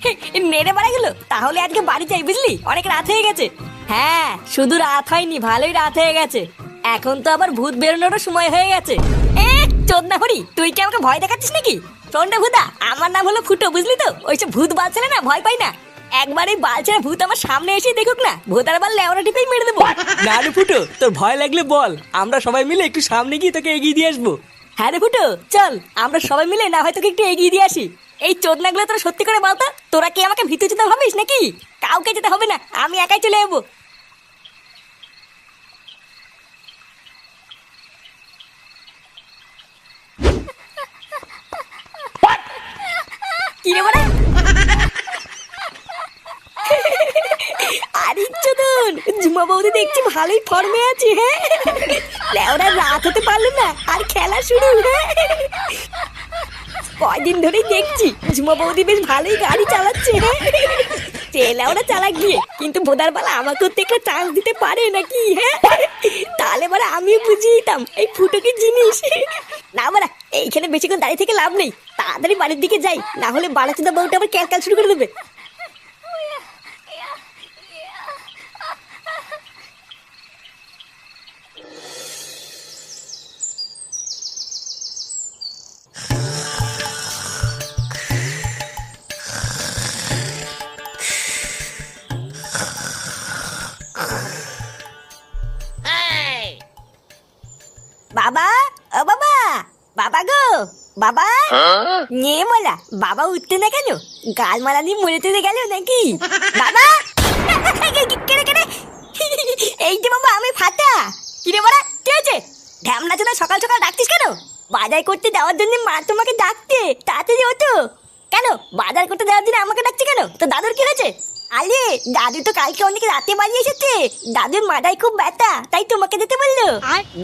নেড়ে বাড়া গেলো? তাহলে আজকে বাড়ি যাই, বুঝলি? অনেক রাত হয়ে গেছে। হ্যাঁ শুধু রাত হয়নি, ভালোই রাত হয়ে গেছে। এখন তো আবার ভূত বেরোনোরও সময় হয়ে গেছে। এ চোদনা হরি তুই কি আমাকে ভয় দেখাচ্ছিস নাকি? ভূতা, আমার নাম হলো ফুটো, বুঝলি তো? ওইসব ভূত বালছেলে না, ভয় পাই না। একবার এই বালছেরা ভূত আমার সামনে এসে দেখুক না, ভূতার বার লেওরা টিপেই মেরে দেবো। না ফুটো, তোর ভয় লাগলে বল, আমরা সবাই মিলে একটু সামনে গিয়ে তোকে এগিয়ে দিয়ে আসব। হ্যাঁ রে ফুটো চল আমরা সবাই মিলে না হয়তো একটু এগিয়ে দিয়ে আসি। এই চোদনাগুলো তোরা সত্যি করে বলতো? তোরা কি আমাকে ভিতরে যেতে ভাবিস নাকি? কাউকে যেতে হবে না আমি একাই চলে যাব। কি রে বড়া আরে চোদন বৌদি দেখছি ভালোই ফর্মে আছে হ্যাঁ? লেওরা রাত হতে পারল না, আর খেলা শুরু হ্যাঁ? কয়দিন ধরেই দেখছি, ঝুমা বৌদি বেশ ভালোই গাড়ি চালাচ্ছে হ্যাঁ? চেলা ওরা চালাক গিয়ে কিন্তু বোদার বেলা আমাকেও তো একটা চান্স দিতে পারে নাকি হ্যাঁ? তাহলে বলে আমিও বুঝিয়ে দিতাম, এই ফুটকি জিনিস। না বাড়া, এইখানে বেশিক্ষণ দাঁড়িয়ে থেকে লাভ নেই, তাড়াতাড়ি বাড়ির দিকে যাই, না হলে বাড়াচোদা বউটা আবার ক্যালকাল শুরু করে দেবে। বাবা, ও বাবা বাবা গো, বাবা। নিয়ে মোলা, বাবা উঠতে না কেন? গাল মালা নিয়ে মরে টরে গেল নাকি? বাবা! এই যে বাবা, আমি ফাটা। কিরে বড়া কি হয়েছে? ঢ্যামনা চোদা সকাল সকাল ডাকতিস কেন? বাজার করতে যাওয়ার জন্য মা তোমাকে ডাকতে তাড়াতাড়ি হতো কেন? বাজার করতে যাওয়ার জন্য আমাকে ডাকছে কেন? তো দাদুর কি হয়েছে? আরে দাদু তো কালকে অনেক রাতে বাড়ি এসেছে। দাদুর মাজায় খুব ব্যথা তাই তোমাকে যেতে বলল।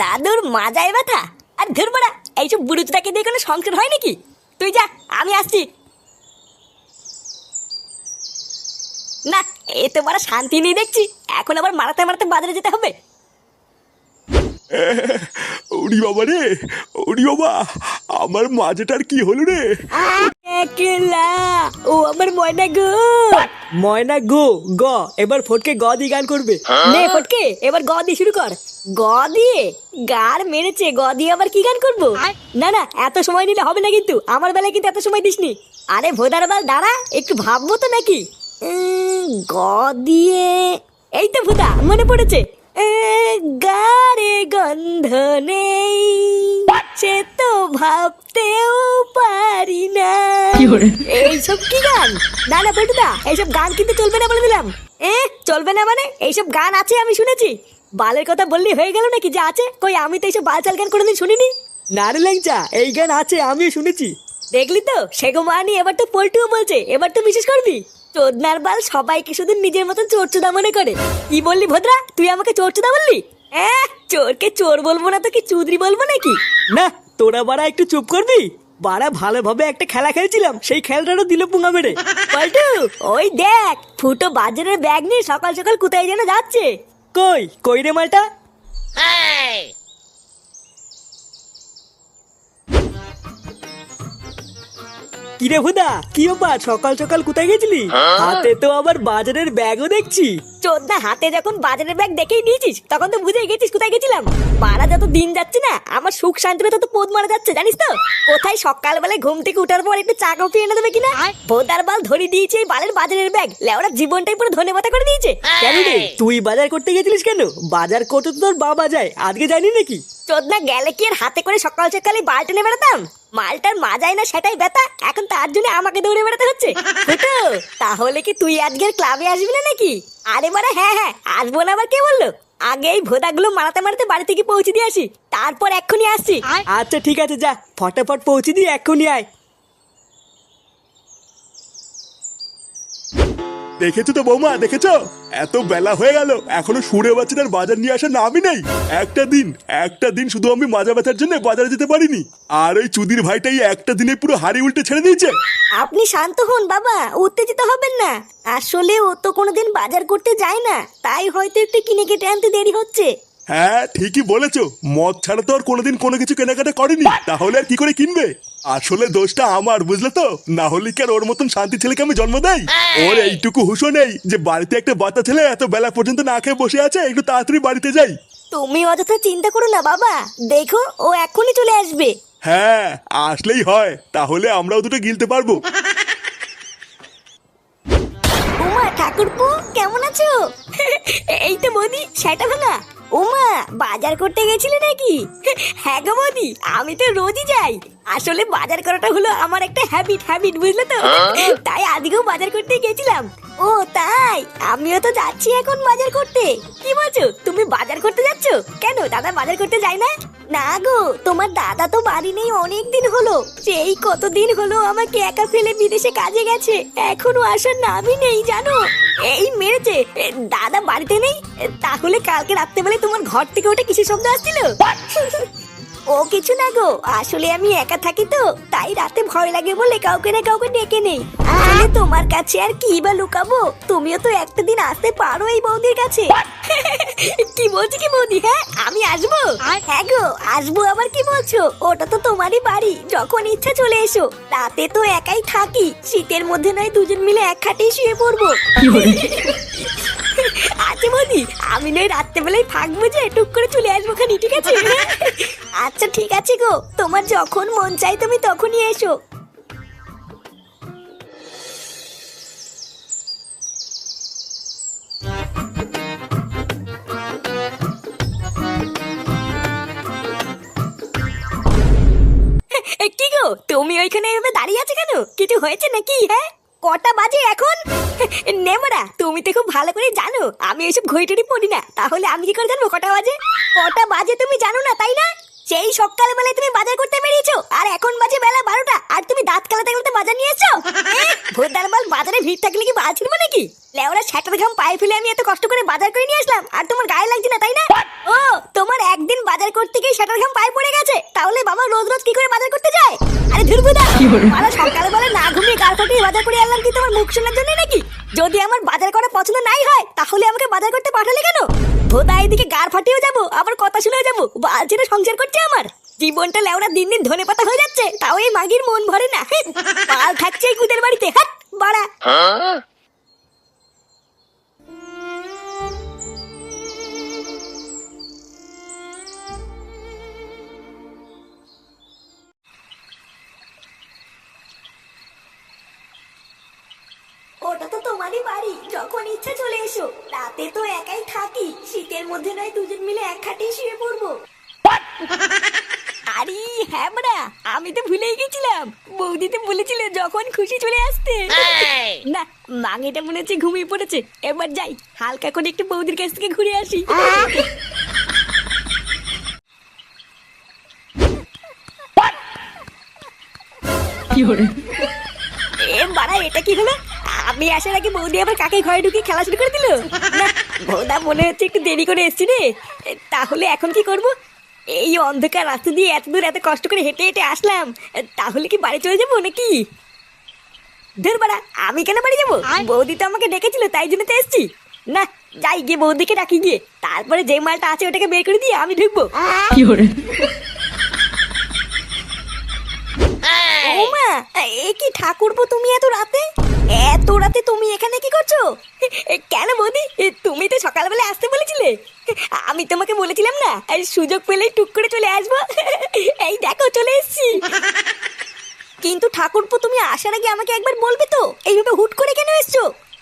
দাদুর মাজায় ব্যথা? আর ধর বড়া এইসব বুড়ুতটাকে দিয়ে কোনো সংসার হয় নাকি? তুই যা আমি আসছি। না এ তো বড় শান্তি নেই দেখছি। এখন আবার মারাতে মারাতে বাজারে যেতে হবে। ওরি বাবা রে ওরি বাবা আমার মাঝেটার কি হলো রে? একলা ও আমার ময়না গো। ময়না গো গ এবার ফটকে গ দিয়ে গান করবে। নে ফটকে এবার গ দিয়ে শুরু কর। গ দিয়ে? গার মেরেছে গ দিয়ে আবার কি গান করব? না না এত সময় নিলে হবে না কিন্তু আমার বেলায় কিন্তু এত সময় দিসনি। আরে ভোদার বাল দাঁড়া একটু ভাববো তো নাকি। গ দিয়ে এই তো ভুদা মনে পড়েছে। এ, গারে গন্ধ নেই সে তো ভাবতেও পারি না। এইসব কি গান? না না পেটুদা এইসব গান কিন্তু চলবে না বলে দিলাম। এ চলবে না মানে? এইসব গান আছে আমি শুনেছি। বালের কথা বললি হয়ে গেল নাকি যে আছে? কই আমি তো এইসব বালচাল গান কোনোদিন শুনিনি। না রে ল্যাংচা এই গান আছে আমিও শুনেছি। দেখলি তো? সেগো মানি এবার তো পল্টুও বলছে এবার তো বিশেষ করবি? চোদনার বাল সবাইকে শুধু নিজের মতন চোরচুদা মনে করে। কি বললি ভদ্রা? তুই আমাকে চোরচুদা বললি? হ্যাঁ চোরকে চোর বলব না তো কি চুদরি বলব নাকি? না তোরা বাড়া একটু চুপ করবি? বাড়া ভালোভাবে একটা খেলা খেলছিলাম সেই খেলাটারও দিল পুঙ্গা মেরে। পল্টু ওই দেখ ফুটো বাজারের ব্যাগ নিয়ে সকাল সকাল কোথায় যেন যাচ্ছে। কই কই রে মালটা? কিরে ভুদা কি ব্যাপার? সকাল সকাল কোথায় গেছিলি? হাতে তো আবার বাজারের ব্যাগও দেখছি। চোদ্দা হাতে যখন বাজারের ব্যাগ দেখেই নিয়েছিস তখন তো বুঝে গেছিস কোথায় গেছিলাম। বাড়া যত দিন যাচ্ছে না আমার সুখ শান্তিতে তত পোদ মারা যাচ্ছে জানিস তো? কোথায় সকালবেলায় ঘুম থেকে উঠার পর একটু চা কফি এনে দেবে কিনা? ভোদার বাল ধরে দিয়েছে এই বালের বাজারের ব্যাগ লেওড়া জীবনটাই পুরো ধনে করে দিয়েছে। কেন রে তুই বাজার করতে গেছিলিস কেন? বাজার করতে তোর বাবা যায় আজকে জানি নাকি? চোদ্দা গেলে কি আর হাতে করে সকাল সকালে বালটা নিয়ে বেড়াতাম? মালটার মাজায় না সেটাই ব্যথা। এখন তার জন্য আমাকে দৌড়ে বেড়াতে হচ্ছে। তাহলে কি তুই আজকের ক্লাবে আসবি না নাকি? আরে বারে হ্যাঁ হ্যাঁ আসব না আবার কে বলল? আগে এই ভোদাগুলো মারাতে মারাতে বাড়ি থেকে পৌঁছে দিয়ে আসি তারপর এক্ষুনি আসছি। আচ্ছা ঠিক আছে যা ফটাফট পৌঁছে দিয়ে এক্ষুনি আয়। দেখেছ তো বৌমা, দেখেছ? এত বেলা হয়ে গেল, এখনও সুরে বাচ্চাটার বাজার নিয়ে আসার নামই নেই। একটা দিন একটা দিন শুধু আমি মাজা ব্যথার জন্য বাজারে যেতে পারিনি। আর ওই চুদির ভাইটাই একটা দিনে পুরো হাড়ি উল্টে ছেড়ে দিয়েছে। আপনি শান্ত হন বাবা, উত্তেজিত হবেন না। আসলে ও তো কোনোদিন বাজার করতে যায় না, তাই হয়তো একটু কিনে কেটে আনতে দেরি হচ্ছে। হ্যাঁ ঠিকই বলেছ। মদ ছাড়া তো আর কোনোদিন কোনো কিছু কেনাকাটা করেনি। তাহলে আর কি করে কিনবে? আসলে দোষটা আমার বুঝলে তো? না হলে কি আর ওর মতন শান্তি ছেলেকে আমি জন্ম দেই? ওর এইটুকু হুশো নেই যে বাড়িতে একটা বাচ্চা ছেলে এত বেলা পর্যন্ত না খেয়ে বসে আছে একটু তাড়াতাড়ি বাড়িতে যাই। তুমি অযথা চিন্তা করো না বাবা। দেখো ও এখনই চলে আসবে। হ্যাঁ আসলেই হয়। তাহলে আমরাও দুটো গিলতে পারব। উমা ঠাকুরপো কেমন আছো? এই তো বৌদি সেটা ভাঙা। উমা বাজার করতে গেছিলে নাকি? হ্যাঁ গো আমি তো রোজই যাই। আসলে বাজার করাটা হলো আমার একটা হ্যাবিট হ্যাবিট বুঝলে তো? তাই আজকেও বাজার করতে গেছিলাম। ও তাই? আমিও তো যাচ্ছি এখন বাজার করতে। কি বলছো? তুমি বাজার করতে যাচ্ছ? কেন দাদা বাজার করতে যায় না? না গো তোমার দাদা তো বাড়ি নেই অনেক দিন হলো। সেই কতদিন হলো আমাকে একা ফেলে বিদেশে কাজে গেছে। এখনও আসার নামই নেই জানো? এই মেরেছে। দাদা বাড়িতে নেই? তাহলে কালকে রাত্রেবেলায় তোমার ঘর থেকে ওটা কিসের শব্দ আসছিল? ও কিছু না গো আসলে আমি একা থাকি তো তাই রাতে ভয় লাগে বলে কাউকে না কাউকে ডেকে নেই। তোমার কাছে আর কি বা লুকাবো? তুমিও তো একটা দিন আসতে পারো এই বৌদির কাছে। কি বলছি কি বৌদি হ্যাঁ? আমি আসব? হ্যাঁ গো আসব আবার কি বলছো? ওটা তো তোমারই বাড়ি যখন ইচ্ছা চলে এসো। রাতে তো একাই থাকি শীতের মধ্যে নয় দুজন মিলে এক খাটেই শুয়ে পড়ব। বৌদি আমি নয় রাত্রেবেলায় থাকব যে, টুক করে চলে আসব খানি, ঠিক আছে? আচ্ছা ঠিক আছে গো। তোমার যখন মন চাই তুমি তখনই এসো। কি গো, তুমি ওইখানে এভাবে দাঁড়িয়ে আছো কেন? কিছু হয়েছে নাকি হ্যাঁ? কটা বাজে এখন? নেমরা তুমি তো খুব ভালো করে জানো আমি এসব ঘড়িটড়ি পড়ি না। তাহলে আমি কি করে জানব কটা বাজে? কটা বাজে তুমি জানো না তাই না? সেই সকাল বেলায় তুমি বাজার করতে বেরিয়েছো আর এখন বাজে বেলা বারোটা আর তুমি দাঁত কালাতে কালাতে বাজার নিয়ে এসছো? ভোরদার বাল বাজারে ভিড় থাকলে কি বাজার ছিড়বে নাকি? লেওরা ঘাম পায়ে ফেলে আমি এত কষ্ট করে বাজার করে নিয়ে আসলাম আর তোমার গায়ে লাগছে না তাই না? ও তোমার একদিন বাজার করতে গিয়ে ঘাম পায়ে পড়ে গেছে তাহলে বাবা রোজ রোজ কি করে বাজার করতে যায়? আরে ধুরবুদা সকালবেলা করে আনলাম কি তোমার মুখ শোনার জন্য নাকি? যদি আমার বাজার করা পছন্দ নাই হয়, তাহলে আমাকে বাজার করতে পাঠালে কেন? ভোতা এদিকে গার ফাটিয়েও যাব, আবার কথা শুনেও যাব। বাজারে সংসার করছে আমার। জীবনটা লেওড়া দিন দিন ধনে পাতা হয়ে যাচ্ছে, তাও এই মাগির মন ভরে না। পাল থাকছে এই কুদের বাড়িতে, হাট, বাড়া। নয় দুজন মিলে এক খাটে শুয়ে পড়ব। আরে হ্যাঁ আমি তো ভুলেই গেছিলাম। বৌদি তো বলেছিল যখন খুশি চলে আসতে। না মাঙেটা মনে হচ্ছে ঘুমিয়ে পড়েছে। এবার যাই হালকা করে একটু বৌদির কাছ থেকে ঘুরে আসি। এ বাড়া এটা কি হলো? আমি আসার আগে বৌদি আবার কাকে ঘরে ঢুকে খেলা শুরু করে দিল। না বৌদা মনে হচ্ছে একটু দেরি করে এসছি রে। তাহলে এখন কি করব? এই অন্ধকার রাস্তা দিয়ে এত দূর এত কষ্ট করে হেঁটে হেঁটে আসলাম। তাহলে কি বাড়ি চলে যাব নাকি? ধর বাড়া আমি কেন বাড়ি যাব? বৌদি তো আমাকে ডেকেছিল তাই জন্য তো এসছি। না যাই গিয়ে বৌদিকে ডাকি গিয়ে। তারপরে যে মালটা আছে ওটাকে বের করে দিয়ে আমি ঢুকবো। ওমা এ কি ঠাকুরপো তুমি এত রাতে? এত রাতে তুমি এখানে কি করছ? কেন বৌদি, তুমি তো সকালবেলা আসতে বলেছিলে। আমি তোমাকে বলেছিলাম না সুযোগ পেলেই টুক করে চলে আসব। এই দেখো, চলে এসেছি। কিন্তু ঠাকুরপো, তুমি আসার আগে আমাকে একবার বলবে তো, এইভাবে হুট করে কেন এসছো?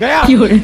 Wer? Cool.